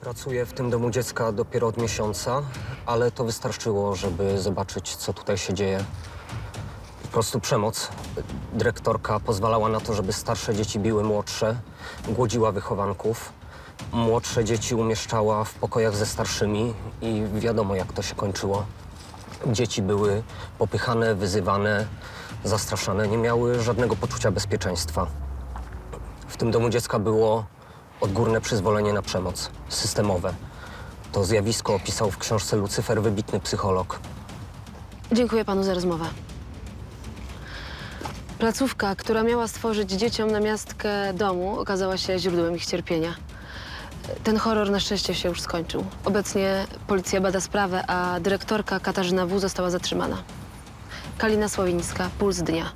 Pracuję w tym domu dziecka dopiero od miesiąca, ale to wystarczyło, żeby zobaczyć, co tutaj się dzieje. Po prostu przemoc. Dyrektorka pozwalała na to, żeby starsze dzieci biły młodsze, głodziła wychowanków. Młodsze dzieci umieszczała w pokojach ze starszymi i wiadomo, jak to się kończyło. Dzieci były popychane, wyzywane, zastraszane, nie miały żadnego poczucia bezpieczeństwa. W tym domu dziecka było odgórne przyzwolenie na przemoc, systemowe. To zjawisko opisał w książce Lucyfer wybitny psycholog. Dziękuję panu za rozmowę. Placówka, która miała stworzyć dzieciom namiastkę domu, okazała się źródłem ich cierpienia. Ten horror na szczęście się już skończył. Obecnie policja bada sprawę, a dyrektorka Katarzyna W. została zatrzymana. Kalina Sławińska, Puls Dnia.